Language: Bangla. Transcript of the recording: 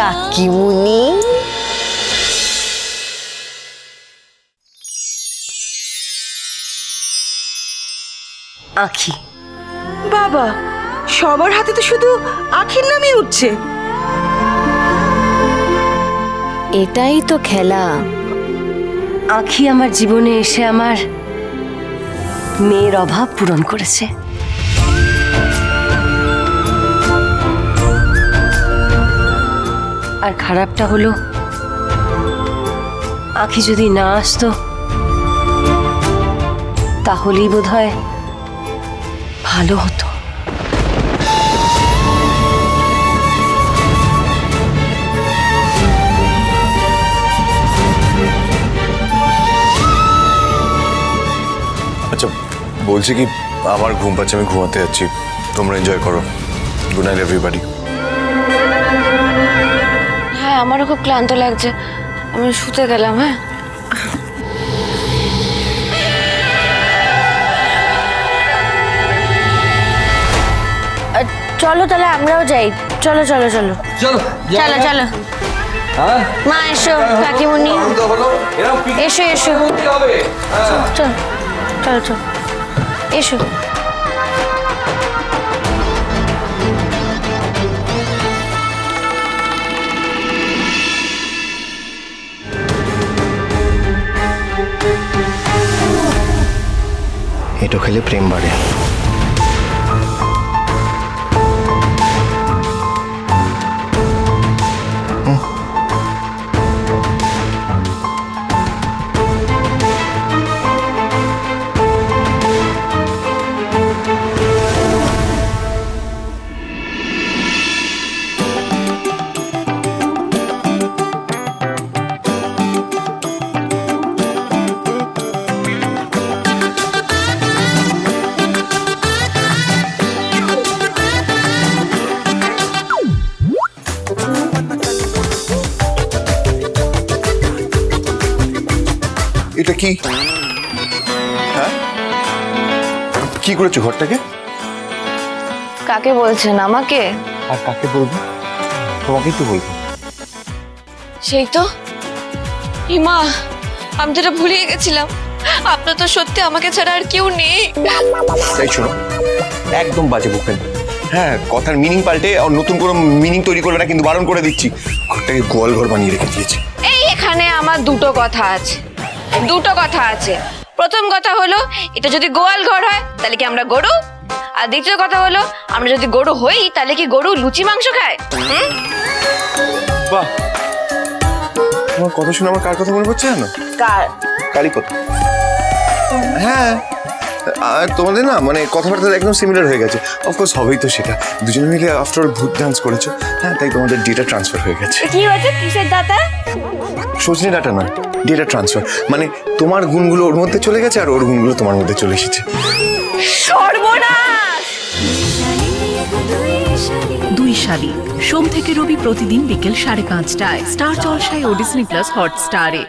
কাকিমুনি। আখি। বাবা সবার হাতে তো শুধু আখির নামই উঠছে। এটাই তো খেলা। আখি আমার জীবনে এসে আমার মেয়ের অভাব পূরণ করেছে। আর খারাপটা হলো, আখি যদি না আসতো, তাহলেই বোধ হয় ভালো হতো। আচ্ছা বলছি কি, আমার ঘুম পাচ্ছে, আমি ঘুমাতে যাচ্ছি। তোমরা এনজয় করো। গুড নাইট এভরিবাডি আমারও খুব ক্লান্ত লাগছে। আমি শুতে গেলাম হ্যাঁ? চলো তাহলে আমরাও যাই। চলো চলো চলো। চলো চলো চলো। হ্যাঁ? মা এসো কাকিমুনি। হলো এরকম পিকনিক এসো এসো হ্যাঁ। চলো চলো চলো। এসো। এটো খেলে প্রেম বাড়ে। এটা কি? হ্যাঁ? কি করেছ ঘরটাকে? কাকে বলছেন আমাকে? আর কাকে বলব? তোমাকেই তো বলব। সেই তো? হিমা আমি যেটা ভুলিয়ে গেছিলাম। আপনার তো সত্যি আমাকে ছাড়া আর কেউ নেই। তাই শোনো একদম বাজে বকবেন না। হ্যাঁ কথার মিনিং পাল্টে আর নতুন কোনো মিনিং তৈরি করবে না কিন্তু বারণ করে দিচ্ছি। ঘরটাকে গোয়াল ঘর বানিয়ে রেখে দিয়েছি। এই এখানে আমার দুটো কথা আছে। দুটো কথা আছে। প্রথম কথা হলো এটা যদি গোয়াল ঘর হয় তাহলে কি আমরা গরু? আর দ্বিতীয় কথা হলো আমরা যদি গরু হই তাহলে কি গরু লুচি মাংস খায়? বাহ। তোমার কথা শুনে আমার কার কথা মনে পড়ছে জানো? কার? কালী কথা হ্যাঁ। আর তোমাদের না মানে কথাবার্তা একদম সিমিলার হয়ে গেছে। অফকোর্স হবেই তো সেটা। দুজনে মিলে আফটার ভূত ডান্স করেছ। হ্যাঁ তাই তোমাদের ডেটা ট্রান্সফার হয়ে গেছে। কি হয়েছে? কিসের দাতা সজনে ডাটা নয় ডেটা ট্রান্সফার মানে তোমার গুণগুলো ওর মধ্যে চলে গেছে আর ওর গুণগুলো তোমার মধ্যে চলে এসেছে। দুই শালিক সোম থেকে রবি প্রতিদিন বিকেল সাড়ে পাঁচটায় স্টার জলসায় ও ডিসনি প্লাস হটস্টারে।